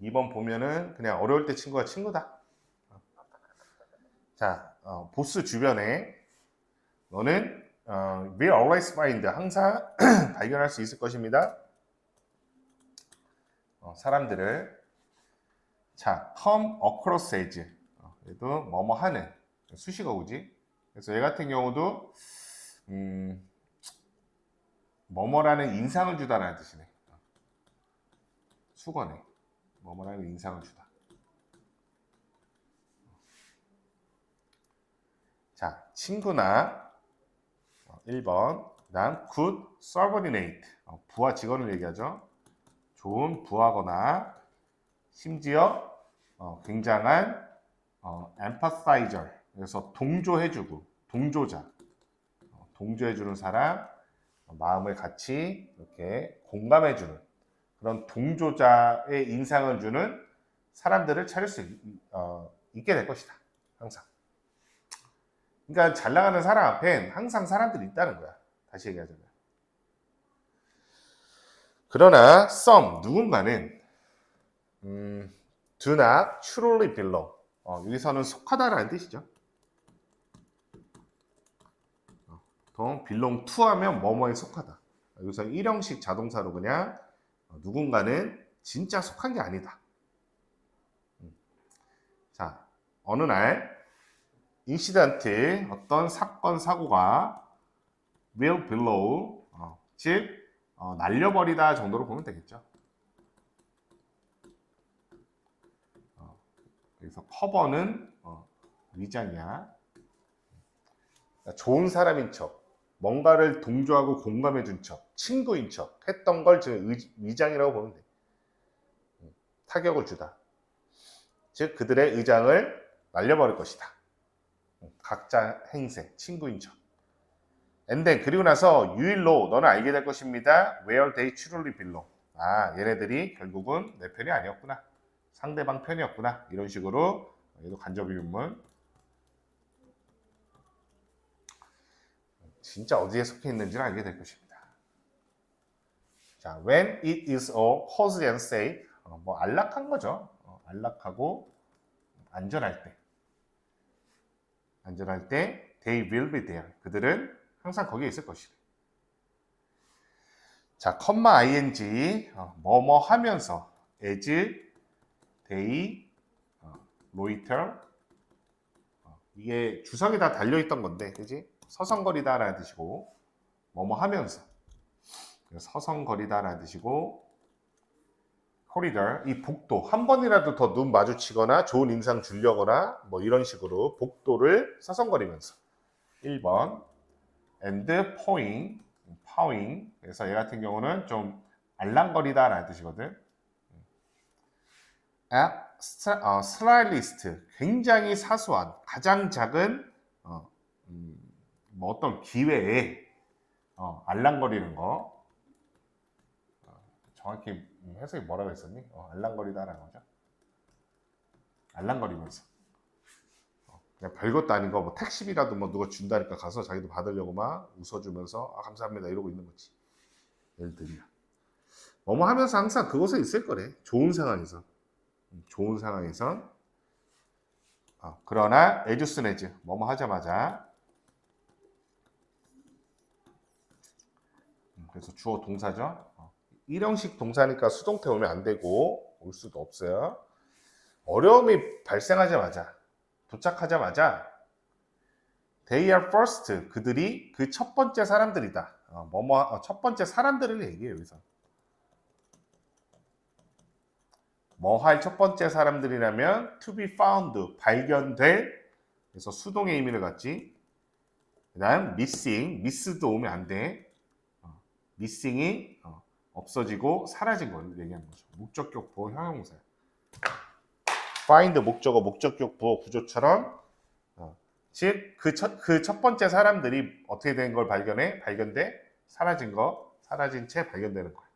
2번 보면은 그냥 어려울 때 친구가 친구다. 자, 어, 보스 주변에 너는 어, will always find 항상 발견할 수 있을 것입니다. 어, 사람들을 자, come across as 어, 얘도 뭐뭐 하는 수식어구지. 그래서 얘 같은 경우도 음, 뭐뭐라는 인상을 주다라는 뜻이네. 수거네. 뭐뭐라는 인상을 주다. 자, 친구나 어, 1번. 그다음 good subordinate. 어, 부하 직원을 얘기하죠. 좋은 부하거나 심지어 어, 굉장한 어, empathizer. 그래서 동조해주고 동조자. 어, 동조해주는 사람, 어, 마음을 같이 이렇게 공감해주는 그런 동조자의 인상을 주는 사람들을 찾을 수 있, 어, 있게 될 것이다. 항상. 그러니까 잘 나가는 사람 앞엔 항상 사람들이 있다는 거야. 다시 얘기하자면. 그러나 some 누군가는 음, do not truly belong. 어, 여기서는 속하다라는 뜻이죠. 어, 보통 belong to 하면 뭐뭐에 속하다. 여기서 일형식 자동사로 그냥 어, 누군가는 진짜 속한 게 아니다. 음. 자, 어느 날 인시던트 어떤 사건 사고가 will blow 어, 즉 어, 날려버리다 정도로 보면 되겠죠. 어, 그래서 커버는 어, 위장이야. 그러니까 좋은 사람인 척, 뭔가를 동조하고 공감해 준 척, 친구인 척 했던 걸 지금 의- 위장이라고 보면 돼. 음, 타격을 주다. 즉 그들의 의장을 날려버릴 것이다. 음, 각자 행세, 친구인 척. Then 그리고 나서 know 너는 알게 될 것입니다. Where they truly belong. 아 얘네들이 결국은 내 편이 아니었구나. 상대방 편이었구나. 이런 식으로 얘도 간접의 윤문. 진짜 어디에 속해 있는지를 알게 될 것입니다. 자, when it is all cozy and safe, 어, 뭐 안락한 거죠. 어, 안락하고 안전할 때, 안전할 때, they will be there. 그들은 항상 거기에 있을 것이다. 자, 컴마 ing 어, 뭐뭐 하면서 as they 어, loiter 어, 이게 주석이 다 달려 있던 건데, 그지? 서성거리다라는 뜻이고 뭐뭐 하면서. 서성거리다라는 뜻이고 코리더 이 복도. 한 번이라도 더 눈 마주치거나 좋은 인상 주려거나 뭐 이런 식으로 복도를 서성거리면서. 1번. and pawing pawing. 그래서 얘 같은 경우는 좀 알랑거리다 라는 뜻이거든. 아, 스, 어, 슬라이리스트. 굉장히 사소한 가장 작은 어, 음, 뭐 어떤 기회에 어, 알랑거리는 거 어, 정확히 음, 해석이 뭐라고 했었니? 어, 알랑거리다라는 거죠. 알랑거리면서 어, 그냥 별것도 아닌 거 뭐 택시비라도 뭐 누가 준다니까 가서 자기도 받으려고 막 웃어주면서 아 감사합니다 이러고 있는 거지. 예를 들면 뭐뭐 하면서 항상 그곳에 있을 거래. 좋은 상황에서 음, 좋은 상황에선 어, 그러나 에주스네즈 뭐뭐 하자마자 그래서 주어 동사죠. 어, 일형식 동사니까 수동태 오면 안 되고 올 수도 없어요. 어려움이 발생하자마자 도착하자마자 they are first 그들이 그 첫 번째 사람들이다. 어, 뭐뭐 어, 첫 번째 사람들을 얘기해요 여기서. 뭐 할 첫 번째 사람들이라면 to be found 발견될 그래서 수동의 의미를 갖지. 그다음 missing miss도 오면 안 돼. Missing이 어, 없어지고 사라진 걸 얘기하는 거죠. 목적격 보호 형용사. find 목적어 목적격 보호 구조처럼 어, 즉그 첫 그 첫 번째 사람들이 어떻게 된 걸 발견해 발견돼 사라진 거 사라진 채 발견되는 거야.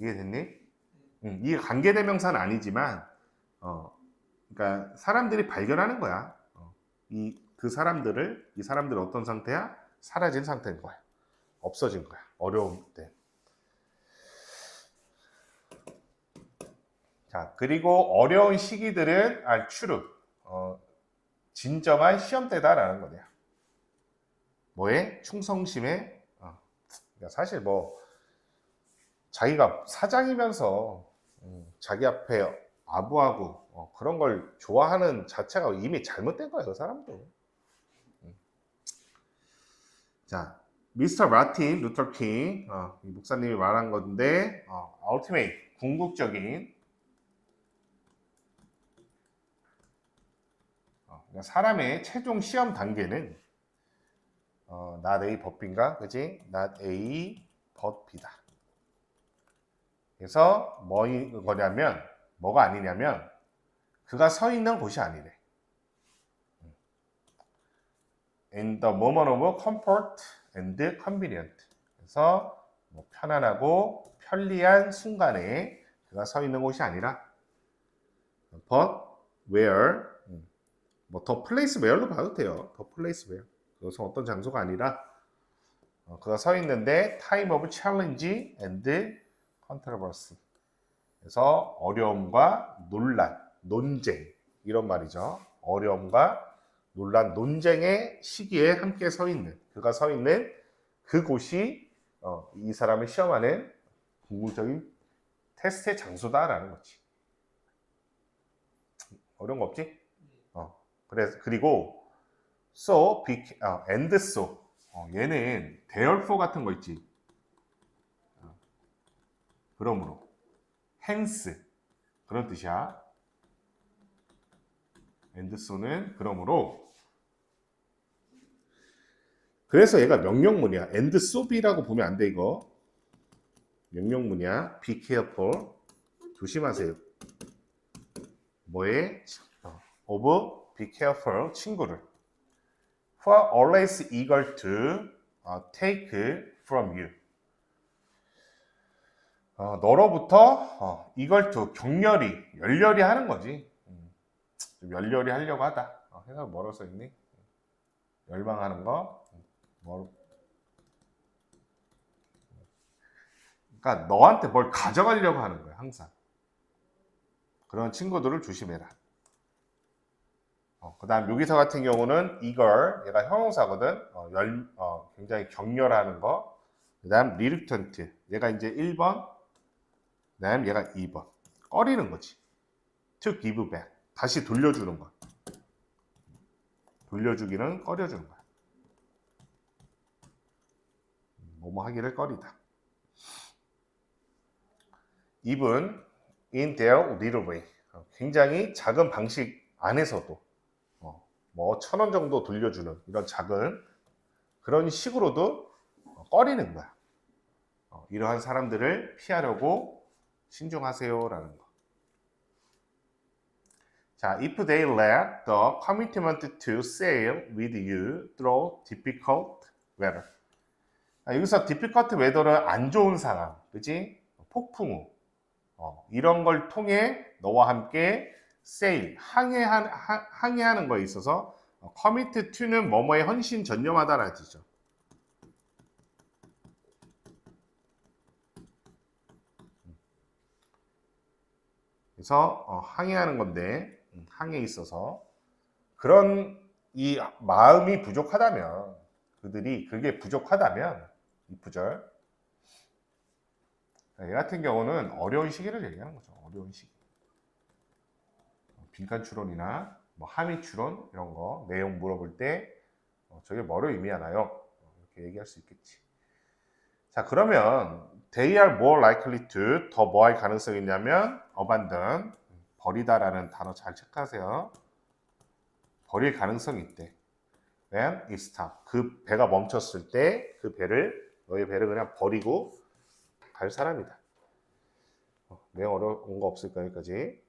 이해됐니? 응, 이게 관계대명사는 아니지만 어, 그러니까 사람들이 발견하는 거야. 어, 이그 사람들을 이 사람들은 어떤 상태야? 사라진 상태인 거야. 없어진 거야. 어려움 때. 자, 그리고 어려운 시기들은 are true. 어, 진정한 시험 때다라는 거네요. 뭐에? 충성심에. 어. 그러니까 사실 뭐 자기가 사장이면서 음, 자기 앞에 아부하고 어, 그런 걸 좋아하는 자체가 이미 잘못된 거예요, 그 사람도. 음. 자, 미스터 마틴 루터 킹, 어, 이 목사님이 말한 건데, 어, ultimate, 궁극적인 어, 그러니까 사람의 최종 시험 단계는 어, not A but B인가? 그지? not A but B다. 그래서 뭐냐면 뭐가 아니냐면 그가 서 있는 곳이 아니래. In the moment of comfort and convenient. 그래서 뭐 편안하고 편리한 순간에 그가 서 있는 곳이 아니라 but where 음, 뭐더 플레이스 웨어로 봐도 돼요. 더 플레이스 웨어. 그것은 어떤 장소가 아니라 어, 그가 서 있는데 time of challenge and controversy. 그래서 어려움과 논란, 논쟁 이런 말이죠. 어려움과 논란, 논쟁의 시기에 함께 서 있는 그가 서 있는 그곳이 어, 이 사람을 시험하는 궁극적인 테스트의 장소다라는 거지. 어려운 거 없지? 어, 그래 그리고 so, be, 어, and so 어, 얘는 therefore 같은 거 있지. 어, 그러므로 hence 그런 뜻이야. So는 그러므로 그래서 얘가 명령문이야. be라고 보면 안 돼 이거. 명령문이야. be careful. 조심하세요. 뭐에? 어, of be careful 친구를. are always eager to 어, take from you. 어, 너로부터 어, eager to 격렬히 열렬히 하는 거지. 열렬히 하려고 하다. 어, 뭐로 써 있니? 열망하는 거. 음, 뭐 그러니까 너한테 뭘 가져가려고 하는 거야 항상. 그런 친구들을 조심해라. 어, 그 다음 여기서 같은 경우는 eager 얘가 형용사거든. 어, 열, 어, 굉장히 격렬하는 거. 그 다음 reluctant 얘가 이제 1번. 그 다음 얘가 2번. 꺼리는 거지. to give back 다시 돌려주는 거. 돌려주기는 꺼려주는 거야. 뭐뭐 하기를 꺼리다. 2분 in their little way. 어, 굉장히 작은 방식 안에서도 어, 뭐천 원 정도 돌려주는 이런 작은 그런 식으로도 어, 꺼리는 거야. 어, 이러한 사람들을 피하려고 신중하세요라는 거. 자, if they let the commitment to sail with you through difficult weather. 아, 여기서 difficult weather는 안 좋은 상황, 그지? 폭풍 우. 어, 이런 걸 통해 너와 함께 sail, 항해한, 하, 항해하는 거에 있어서 어, commit to는 뭐뭐에 헌신 전념하다라는 뜻이죠. 그래서 어, 항해하는 건데 음, 항해에 있어서 그런 이 마음이 부족하다면 그들이 그게 부족하다면 이 부절 얘 같은 경우는 어려운 시기를 얘기하는 거죠. 어려운 시기. 빈칸 추론이나 뭐 함의 추론 이런 거 내용 물어볼 때 어, 저게 뭐를 의미하나요? 어, 이렇게 얘기할 수 있겠지. 자 그러면 they are more likely to 더 뭐 할 가능성이 있냐면 abandon 버리다라는 단어 잘 체크하세요. 버릴 가능성이 있대. when it stop 그 배가 멈췄을 때 그 배를 너의 배를 그냥 버리고 갈 사람이다. 어, 내용 어려운 거 없을 거니까지.